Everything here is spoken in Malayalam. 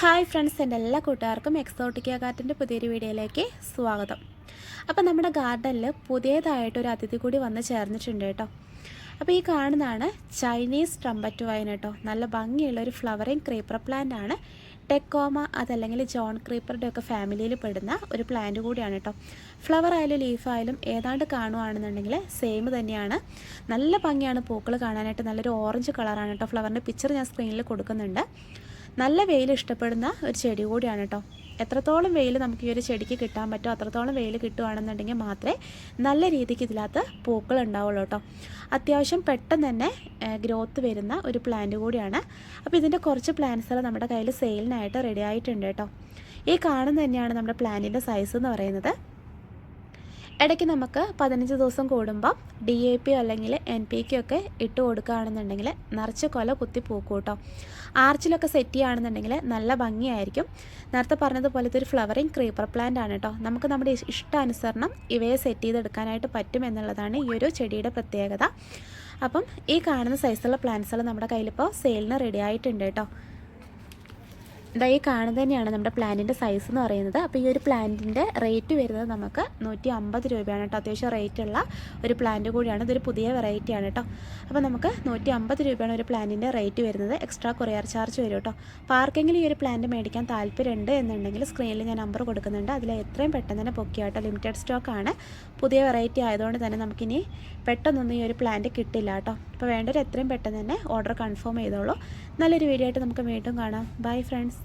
ഹായ് ഫ്രണ്ട്സ് എന്റെ എല്ലാ കൂട്ടുകാർക്കും എക്സോട്ടിക്ക ഗാർഡന്റെ പുതിയൊരു വീഡിയോയിലേക്ക് സ്വാഗതം. അപ്പോൾ നമ്മുടെ ഗാർഡനിൽ പുതിയതായിട്ടൊരു അതിഥി കൂടി വന്ന് ചേർന്നിട്ടുണ്ട് കേട്ടോ. അപ്പോൾ ഈ കാണുന്നതാണ് ചൈനീസ് ട്രംബറ്റ് വൈൻ കേട്ടോ. നല്ല ഭംഗിയുള്ള ഒരു ഫ്ലവറിങ് ക്രീപ്പർ പ്ലാന്റ് ആണ്. ടെക്കോമ അതല്ലെങ്കിൽ ജോൺ ക്രീപ്പറുടെ ഒക്കെ ഫാമിലിയിൽ പെടുന്ന ഒരു പ്ലാന്റ് കൂടിയാണ് കേട്ടോ. ഫ്ലവർ ആയാലും ലീഫ് ആയാലും ഏതാണ്ട് കാണുവാണെന്നുണ്ടെങ്കിൽ സെയിം തന്നെയാണ്. നല്ല ഭംഗിയാണ് പൂക്കൾ കാണാനായിട്ട്. നല്ലൊരു ഓറഞ്ച് കളറാണ് കേട്ടോ ഫ്ലവറിന്റെ പിക്ചർ ഞാൻ സ്ക്രീനിൽ കൊടുക്കുന്നുണ്ട്. നല്ല വെയിൽ ഇഷ്ടപ്പെടുന്ന ഒരു ചെടി കൂടിയാണ് കേട്ടോ എത്രത്തോളം വെയിൽ നമുക്ക് ഈ ഒരു ചെടിക്ക് കിട്ടാൻ പറ്റുമോ അത്രത്തോളം വെയിൽ കിട്ടുകയാണെന്നുണ്ടെങ്കിൽ മാത്രമേ നല്ല രീതിക്ക് ഇതിനകത്ത് പൂക്കൾ ഉണ്ടാവുള്ളൂ കേട്ടോ അത്യാവശ്യം പെട്ടെന്ന് തന്നെ ഗ്രോത്ത് വരുന്ന ഒരു പ്ലാന്റ് കൂടിയാണ്. അപ്പോൾ ഇതിന്റെ കുറച്ച് പ്ലാന്റ്സുകൾ നമ്മുടെ കയ്യിൽ സെയിലിനായിട്ട് റെഡി ആയിട്ടുണ്ട് കേട്ടോ ഈ കാണുന്ന തന്നെയാണ് നമ്മുടെ പ്ലാന്റിന്റെ സൈസ് എന്ന് പറയുന്നത്. ഇടയ്ക്ക് നമുക്ക് പതിനഞ്ച് ദിവസം കൂടുമ്പോൾ ഡി എ പി അല്ലെങ്കിൽ എൻ പി കെ ഒക്കെ ഇട്ട് കൊടുക്കുകയാണെന്നുണ്ടെങ്കിൽ നിറച്ച് കൊല കുത്തി പൂക്കും കേട്ടോ. ആർച്ചിലൊക്കെ സെറ്റ് ചെയ്യുകയാണെന്നുണ്ടെങ്കിൽ നല്ല ഭംഗിയായിരിക്കും. നേരത്തെ പറഞ്ഞതുപോലത്തെ ഒരു ഫ്ലവറിങ് ക്രീപ്പർ പ്ലാന്റ് ആണ് കേട്ടോ. നമുക്ക് നമ്മുടെ ഇഷ്- ഇഷ്ടാനുസരണം ഇവയെ സെറ്റ് ചെയ്തെടുക്കാനായിട്ട് പറ്റും എന്നുള്ളതാണ് ഈ ഒരു ചെടിയുടെ പ്രത്യേകത. അപ്പം ഈ കാണുന്ന സൈസുള്ള പ്ലാന്റ്സുകൾ നമ്മുടെ കയ്യിലിപ്പോൾ സെയിലിന് റെഡി ആയിട്ടുണ്ട് കേട്ടോ. ഇതാ ഈ കാണുന്നത് തന്നെയാണ് നമ്മുടെ പ്ലാന്റിന്റെ സൈസ് എന്ന് പറയുന്നത്. അപ്പോൾ ഈ ഒരു പ്ലാന്റിന്റെ റേറ്റ് വരുന്നത് നമുക്ക് നൂറ്റി അമ്പത് രൂപയാണ് കേട്ടോ. അത്യാവശ്യം റേറ്റ് ഉള്ള ഒരു പ്ലാന്റ് കൂടിയാണ്. ഇതൊരു പുതിയ വെറൈറ്റിയാണ് കേട്ടോ. അപ്പോൾ നമുക്ക് നൂറ്റി അമ്പത് രൂപയാണ് ഒരു പ്ലാന്റിന്റെ റേറ്റ് വരുന്നത്. എക്സ്ട്രാ കൊറിയർ ചാർജ് വരും കേട്ടോ. അപ്പോൾ ആർക്കെങ്കിലും ഈ ഒരു പ്ലാന്റ് മേടിക്കാൻ താല്പര്യമുണ്ട് എന്നുണ്ടെങ്കിൽ സ്ക്രീനിൽ ഞാൻ നമ്പർ കൊടുക്കുന്നുണ്ട്. അതിൽ എത്രയും പെട്ടെന്ന് തന്നെ പൊക്കിയാട്ടോ ലിമിറ്റഡ് സ്റ്റോക്കാണ് പുതിയ വെറൈറ്റി ആയതുകൊണ്ട് തന്നെ നമുക്കിനി പെട്ടെന്നൊന്നും ഈ ഒരു പ്ലാന്റ് കിട്ടില്ല കേട്ടോ. അപ്പോൾ വേണ്ടവർ എത്രയും പെട്ടെന്ന് തന്നെ ഓർഡർ കൺഫേം ചെയ്തോളൂ. നല്ലൊരു വീഡിയോ ആയിട്ട് നമുക്ക് വീണ്ടും കാണാം. Bye friends